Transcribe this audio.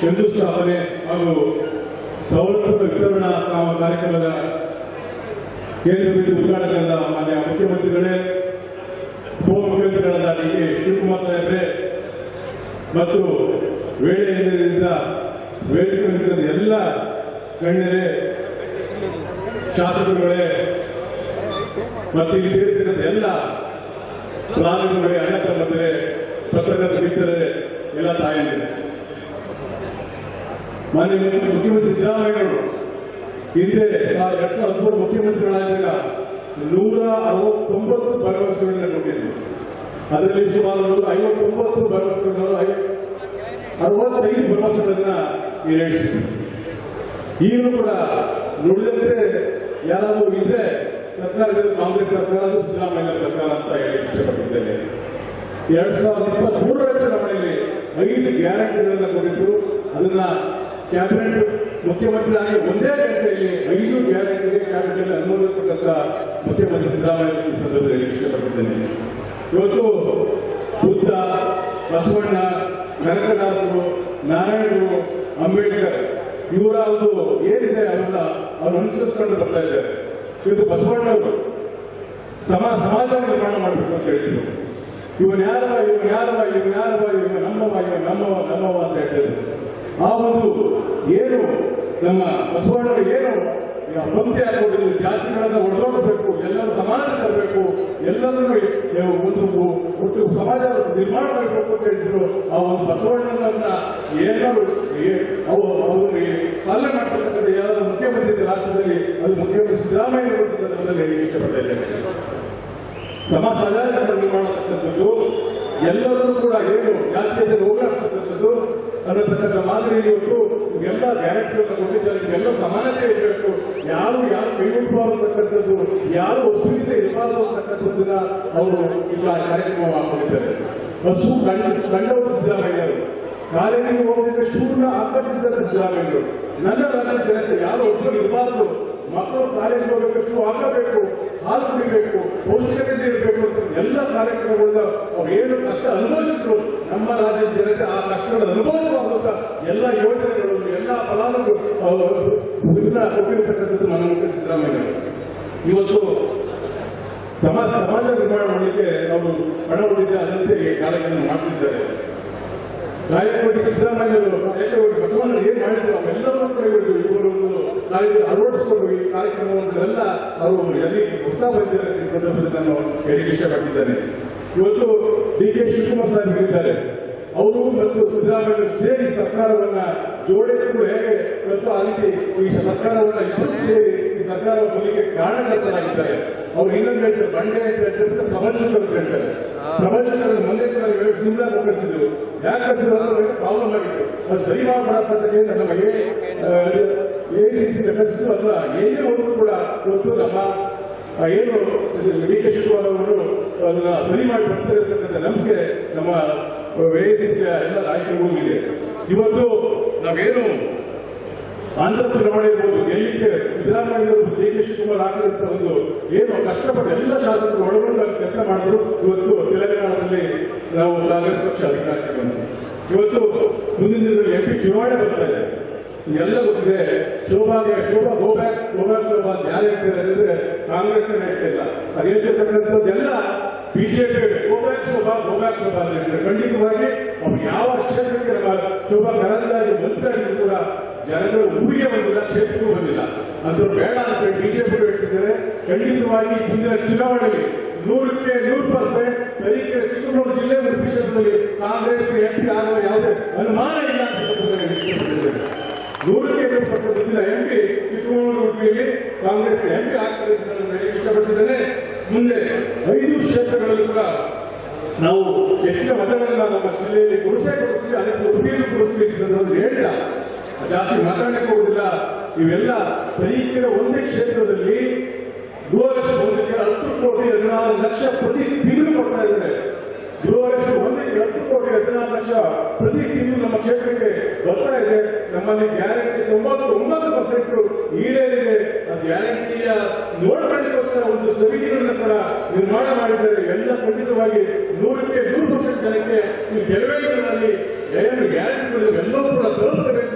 ಶಂಕುಸ್ಥಾಪನೆ ಹಾಗೂ ಸವಲತ್ತು ವಿತರಣಾ ಕಾಮ- ಕಾರ್ಯಕ್ರಮದ ಕೇಂದ್ರ ಬಿಂದು ಉದ್ಘಾಟನೆಯಾದ ಮಾನ್ಯ ಮುಖ್ಯಮಂತ್ರಿಗಳೇ, ಉಪಮುಖ್ಯಮಂತ್ರಿಗಳಾದ ಡಿ ಕೆ ಶಿವಕುಮಾರ್ ಸಾಹೇಬ್ರೆ, ಮತ್ತು ವೇಳೆಯಿಂದ ವೇದಿಕೆ ನಿಂತಿರುವ ಎಲ್ಲ ಗಣ್ಯರೇ, ಶಾಸಕರುಗಳೇ, ಮತ್ತು ಇಲ್ಲಿ ಸೇರಿಸಿದ ಎಲ್ಲ ಪ್ರಾಣಿಗಳೇ ಅಣ್ಣ ತಮ್ಮಂದರೆ ಪತ್ರಕರ್ತ ಮಿತ್ರರೇ ಎಲ್ಲ ತಾಯಂದಿರೇ ಮಾನ್ಯ ಮುಖ್ಯಮಂತ್ರಿ ಸಿದ್ದರಾಮಯ್ಯವರು ಹಿಂದೆ ಸಾವಿರದ ಎರಡ್ ಹದಿಮೂರು ಮುಖ್ಯಮಂತ್ರಿಗಳಾದಾಗ ನೂರ ಅರವತ್ತೊಂಬತ್ತು ಭರವಸೆಗಳನ್ನ ಕೊಟ್ಟಿದ್ರು ಅದರಲ್ಲಿ ಸುಮಾರು ಐವತ್ತೊಂಬತ್ತು ಭರವಸೆಗಳು ಅರವತ್ತೈದು ಭರವಸೆಗಳನ್ನ ಈಡೇರಿಸಿದ್ರು ಈಗಲೂ ಕೂಡ ನುಡಿದಂತೆ ಯಾರಾದರೂ ಇದ್ರೆ ಸರ್ಕಾರದಲ್ಲಿ ಕಾಂಗ್ರೆಸ್ ಸರ್ಕಾರ, ಸಿದ್ದರಾಮಯ್ಯ ಸರ್ಕಾರ ಅಂತ ಹೇಳಿ ಇಷ್ಟಪಟ್ಟಿದ್ದೇನೆ. ಎರಡ್ ಸಾವಿರದ ಇಪ್ಪತ್ತ್ ಮೂರರ ಗ್ಯಾರಂಟಿಗಳನ್ನ ಕೊಟ್ಟಿದ್ರು. ಅದನ್ನ ಕ್ಯಾಬಿನೆಟ್ ಮುಖ್ಯಮಂತ್ರಿ ಒಂದೇ ಗಂಟೆಯಲ್ಲಿ ಐದು ಗ್ಯಾರಂಟಿಗೆ ಕ್ಯಾಬಿನೆಟ್ ಅನುಮೋದನೆ ಕೊಟ್ಟಂತ ಮುಖ್ಯಮಂತ್ರಿ ಸಿದ್ದರಾಮಯ್ಯ ಈ ಸಂದರ್ಭದಲ್ಲಿ ಇಷ್ಟಪಟ್ಟಿದ್ದೇನೆ. ಇವತ್ತು ಬುದ್ಧ, ಬಸವಣ್ಣ ಕನಕದಾಸರು ನಾರಾಯಣರು, ಅಂಬೇಡ್ಕರ್ ಇವರ ಒಂದು ಏನಿದೆ ಅವನ್ನ ಅವ್ರು ಅನುಸರಿಸ್ಕೊಂಡು ಬರ್ತಾ ಇದ್ದಾರೆ. ಇವತ್ತು ಬಸವಣ್ಣವರು ಸಮ ಸಮಾಜ ನಿರ್ಮಾಣ ಮಾಡಬೇಕು ಅಂತ ಹೇಳ್ತಿದ್ರು ಇವನ್ ಯಾರವ ಇವನ್ ಯಾರವ ಇವನ್ ಯಾರವ, ಇವನ್ ನಮ್ಮವ ಇವನ್ ನಮ್ಮವ ನಮ್ಮವ ಅಂತ ಹೇಳ್ತಿದ್ರು. ಆ ಒಂದು ಏನು, ನಮ್ಮ ಬಸವಣ್ಣರು ಏನು ಪಂಕ್ತಿ ಹಾಕೊಂಡಿದ್ರು ಜಾತಿಗಳನ್ನ ಒಡೆದೋಡ್ಬೇಕು, ಎಲ್ಲರೂ ಸಮಾನ ತರಬೇಕು, ಎಲ್ಲರನ್ನೂ ಒಂದು ಒಟ್ಟು ಸಮಾಜ ನಿರ್ಮಾಣ ಮಾಡಬೇಕು ಅಂತ ಹೇಳಿದ್ರು ಆ ಒಂದು ಬಸವಣ್ಣನನ್ನ ಏನಾದ್ರು ಅವರು ಅವು, ಅವ್ರಿಗೆ ಪಾಲನೆ ಮಾಡ್ತಕ್ಕಂಥ ಯಾರಾದ್ರೂ ಮುಖ್ಯಮಂತ್ರಿ ರಾಜ್ಯದಲ್ಲಿ ಅದು ಮುಖ್ಯಮಂತ್ರಿ ಸಿದ್ದರಾಮಯ್ಯ ಸಂದರ್ಭದಲ್ಲಿ ಇದ್ದೇನೆ. ಸಮಾಜ ನಿರ್ಮಾಣ ಮಾಡ್ತಕ್ಕಂಥದ್ದು ಎಲ್ಲರೂ ಕೂಡ ಏನು ಜಾತಿಯಲ್ಲಿ ಹೋಗ್ಲಾಡ್ತಕ್ಕಂಥದ್ದು ಅನ್ನತಕ್ಕಂಥ ಮಾದರಿಯಲ್ಲಿ ಇವತ್ತು ಎಲ್ಲ ಗ್ಯಾರಂಟಿಗಳನ್ನು ಕೊಟ್ಟಿದ್ದಾರೆ, ಇವೆಲ್ಲ ಸಮಾನತೆ ಇರಬೇಕು. ಯಾರು ಯಾರು ಕೈಗೊಳ್ಳಬಾರದು ಅಂತಕ್ಕಂಥದ್ದು ಯಾರು ಒಪ್ಪುವಿಕೆ ಇರಬಾರದು ಅಂತಕ್ಕಂಥದ್ದನ್ನ ಅವರು ಈಗ ಕಾರ್ಯಕ್ರಮ ಮಾಡಿಕೊಂಡಿದ್ದಾರೆ ಬಸ್ಸು ಕಂಡ ಗಂಡವರು ಸಿದ್ದರಾಮಯ್ಯರು ಕಾಲೇಜಿಗೆ ಹೋಗದಿದ್ರೆ ಶೂರ್ಣ ಆಕರ್ಷಿಸಿದ್ದಾರೆ ಸಿದ್ದರಾಮಯ್ಯರು ನನ್ನ ನನ್ನ ಜನತೆ ಯಾರು ಒಬ್ಬರು ಇರಬಾರದು. ಮಕ್ಕಳು ಕಾಲೇಜ್ ಹೋಗಬೇಕು, ಹಾಕಬೇಕು, ಹಾಲು ಕುಡಿಬೇಕು, ಪೌಷ್ಟಿಕತೆ ಇರಬೇಕು ಅಂತ ಎಲ್ಲ ಕಾರ್ಯಕ್ರಮಗಳನ್ನ ಅವ್ರು ಏನು ಕಷ್ಟ ಅನುಭವಿಸಿದ್ರು, ನಮ್ಮ ರಾಜ್ಯದ ಜನತೆ ಆ ಕಷ್ಟಗಳನ್ನು ಅನುಭವಿಸುವಂತ ಎಲ್ಲ ಯೋಜನೆಗಳನ್ನು ಎಲ್ಲ ಫಲಾನುಭವಿ ಇದನ್ನ ಕೊಟ್ಟಿರ್ತಕ್ಕಂಥದ್ದು ಮುಖ್ಯ ಸಿದ್ದರಾಮಯ್ಯ. ಇವತ್ತು ಸಮಾಜ ಸಮಾಜ ನಿರ್ಮಾಣ ಮಾಡಲಿಕ್ಕೆ ಅವರು ಹಣ ಉಳಿದ ಅದಂತೆ ಕಾರ್ಯಕ್ರಮ ಮಾಡ್ತಿದ್ದಾರೆ. ಗಾಯಕವಾಡಿ ಸಿದ್ದರಾಮಯ್ಯರು ಗಾಯಕವಾಡಿ ಬಸವಣ್ಣ ಏನ್ ಮಾಡಿದ್ರು ಅವೆಲ್ಲರೂ ಕೂಡ ಇವರು ಕಾರ್ಯದಲ್ಲಿ ಅಳವಡಿಸಿಕೊಂಡು ಈ ಕಾರ್ಯಕ್ರಮವನ್ನೆಲ್ಲ ಅವರು ಎಲ್ಲಿ ಹೋಗ್ತಾ ಬಂದಿದ್ದಾರೆ ಈ ಸಂದರ್ಭದಲ್ಲಿ ನಾನು ಹೇಳಿಕೆ ಇಷ್ಟಪಟ್ಟಿದ್ದೇನೆ ಇವತ್ತು ಡಿ ಕೆ ಶಿವಕುಮಾರ್ ಸಾಹೇಬ್ ಇದ್ದಾರೆ ಅವರು ಮತ್ತು ಸಿದ್ದರಾಮಯ್ಯ ಸೇರಿ ಸರ್ಕಾರವನ್ನ ಜೋಡಿಸಿಕೊಂಡು ಹೇಗೆ ಮತ್ತು ಆ ರೀತಿ ಈ ಸರ್ಕಾರವನ್ನ ಇಬ್ಬರು ಸೇರಿ ಸರ್ಕಾರ ಹೋಗಲಿಕ್ಕೆ ಕಾರಣಕರ್ತರಾಗಿದ್ದಾರೆ. ಅವ್ರು ಇನ್ನೊಂದು ಹೇಳ್ತಾರೆ ಬಂಡೆ ಅಂತ ಹೇಳ್ತಾರೆ ಅಂತ ಹೇಳ್ತಾರೆ. ಪ್ರಪಂಚಕರು ಮೊನ್ನೆ ಕೂಡ ಸಿಮ್ಲಾ ಕಳಿಸಿದ್ರು ಯಾಕೆ ಕಳಿಸಿದ್ರು ಅಂದ್ರೆ ಪ್ರಾಬ್ಲಮ್ ಆಗಿತ್ತು. ಅದು ಸರಿ ಮಾಡಬೇಕಂತ ನಮಗೆ ಎ ಸಿ ಸಿ ಕಳಿಸಿದ್ರು ಅಲ್ಲ ಏನೇ ಹೋದ್ರು ಕೂಡ ಒಂದು ನಮ್ಮ ಏನು ಡಿ ಕೆ ಶಿವಕುಮಾರ್ ಅವರು ಅದನ್ನ ಸರಿ ಮಾಡಿ ಬರ್ತಾರೆ ನಂಬಿಕೆ ನಮ್ಮ ಎಸಿಸಿಯ ಎಲ್ಲ ನಾಯಕರಿಗೂ ಇದೆ. ಇವತ್ತು ನಾವೇನು ಆಂಧ್ರ ಚುನಾವಣೆ ಇರ್ಬೋದು ಗೆಲ್ಲಿಕ್ಕೆ ಸಿದ್ದರಾಮಯ್ಯ ಡಿ ಕೆ ಶಿವಕುಮಾರ್ ಹಾಕಿದಂತ ಒಂದು ಏನು ಕಷ್ಟಪಟ್ಟು ಎಲ್ಲ ಶಾಸಕರು ಒಳಗೊಂಡು ಕೆಲಸ ಮಾಡಿದ್ರು. ಇವತ್ತು ತೆಲಂಗಾಣದಲ್ಲಿ ನಾವು ಕಾಂಗ್ರೆಸ್ ಪಕ್ಷ ಅಧಿಕಾರಕ್ಕೆ ಬಂತು ಇವತ್ತು ಮುಂದಿನ ದಿನದಲ್ಲಿ ಎಂ ಪಿ ಚುನಾವಣೆ ಬರ್ತಾ ಇದೆ. ಎಲ್ಲ ಗೊತ್ತಿದೆ. ಶೋಭಾಗೆ Shobha, go back go back Shobha ಅಂತ ಯಾರು ಹೇಳ್ತಾರೆ ಅಂದ್ರೆ ಕಾಂಗ್ರೆಸ್ ಹೇಳ್ತಿಲ್ಲ ಅದು ಹೇಳ್ತಿರ್ತಕ್ಕಂಥದ್ದೆಲ್ಲ BJP, go back Shobha go back Shobha ಅಂತ ಹೇಳ್ತಾರೆ. ಖಂಡಿತವಾಗಿ ಅವ್ರು ಯಾವ ಶೋಭಾ, ಕರಂದ್ಲಾಜೆ ಮಂತ್ರಿ ಜನಗಳು ಊರಿಗೆ ಬಂದಿಲ್ಲ, ಕ್ಷೇತ್ರಕ್ಕೂ ಬಂದಿಲ್ಲ. ಅದು ಬೇಡ ಅಂತ ಬಿಜೆಪಿ ಹೇಳ್ತಿದ್ದಾರೆ. ಖಂಡಿತವಾಗಿ ಮುಂದಿನ ಚುನಾವಣೆಯಲ್ಲಿ ನೂರಕ್ಕೆ ನೂರು ಪರ್ಸೆಂಟ್ ತರೀಕೆರೆ ಚಿಕ್ಕಮಗಳೂರು ಜಿಲ್ಲೆ ಪ್ರತಿಶತದಲ್ಲಿ ಕ್ಷೇತ್ರದಲ್ಲಿ ಕಾಂಗ್ರೆಸ್ ಎಂಪಿ ಆಗುವ ಯಾವುದೇ ಅನುಮಾನ ಇಲ್ಲ. ನೂರಕ್ಕೆ ನೂರು ಪರ್ಸೆಂಟ್ ಬಂದಿಲ್ಲ ಎಂಪಿ ಚಿಕ್ಕಮಗಳೂರು ಕಾಂಗ್ರೆಸ್ ಎಂಪಿ ಆಗ್ತಾರೆ ಇಷ್ಟಪಟ್ಟಿದ್ದೇನೆ. ಮುಂದೆ ಐದು ಕ್ಷೇತ್ರಗಳಲ್ಲಿ ಕೂಡ ನಾವು ಹೆಚ್ಚಿನ ಮತಗಳನ್ನ ನಮ್ಮ ಜಿಲ್ಲೆಯಲ್ಲಿ ಕೊಡಿಸೇ ಕೊಡಿಸ್ತೀವಿ, ಅದಕ್ಕೆ ಉಡುಪಿಯನ್ನು ಕೊಡಿಸ್ತೀವಿ ಅಂತ ಹೇಳಿದ ಜಾಸ್ತಿ ಮಾತಾಡಲಿಕ್ಕೆ ಹೋಗುದಿಲ್ಲ. ಇವೆಲ್ಲ ತರೀಕೆರೆ ಒಂದೇ ಕ್ಷೇತ್ರದಲ್ಲಿ ಗೃಹಲಕ್ಷ್ಮಿ ಹತ್ತು ಕೋಟಿ, ಹದಿನಾರು ಲಕ್ಷ ಪ್ರತಿ ತಿಂಗಳು ಕೊಡ್ತಾ ಇದ್ದಾರೆ. ಗೃಹಲಕ್ಷ್ಮಿ ಒಂದಕ್ಕೆ ಹತ್ತು ಕೋಟಿ, ಹದಿನಾರು ಲಕ್ಷ ಪ್ರತಿ ತಿಂಗಳು ನಮ್ಮ ಕ್ಷೇತ್ರಕ್ಕೆ ಬರ್ತಾ ಇದೆ. ನಮ್ಮಲ್ಲಿ ಗ್ಯಾರಂಟಿ ತೊಂಬತ್ತು ಒಂಬತ್ತು ಪರ್ಸೆಂಟ್ ಈಡೇರಿದೆ ಆ ಗ್ಯಾರಂಟಿಯ ನೋಡಬೇಕೋಸ್ಕರ ಒಂದು ಸಮಿತಿಗಳನ್ನ ಕೂಡ ನಿರ್ಮಾಣ ಮಾಡಿದ್ದಾರೆ. ಎಲ್ಲ ಖಂಡಿತವಾಗಿ ನೂರಕ್ಕೆ ನೂರು ಪರ್ಸೆಂಟ್ ಜನಕ್ಕೆ ಈ ಗೆಲುವೇಗಳಲ್ಲಿ ಏನು ಗ್ಯಾರಂಟಿಗಳು ಎಲ್ಲವೂ ಕೂಡ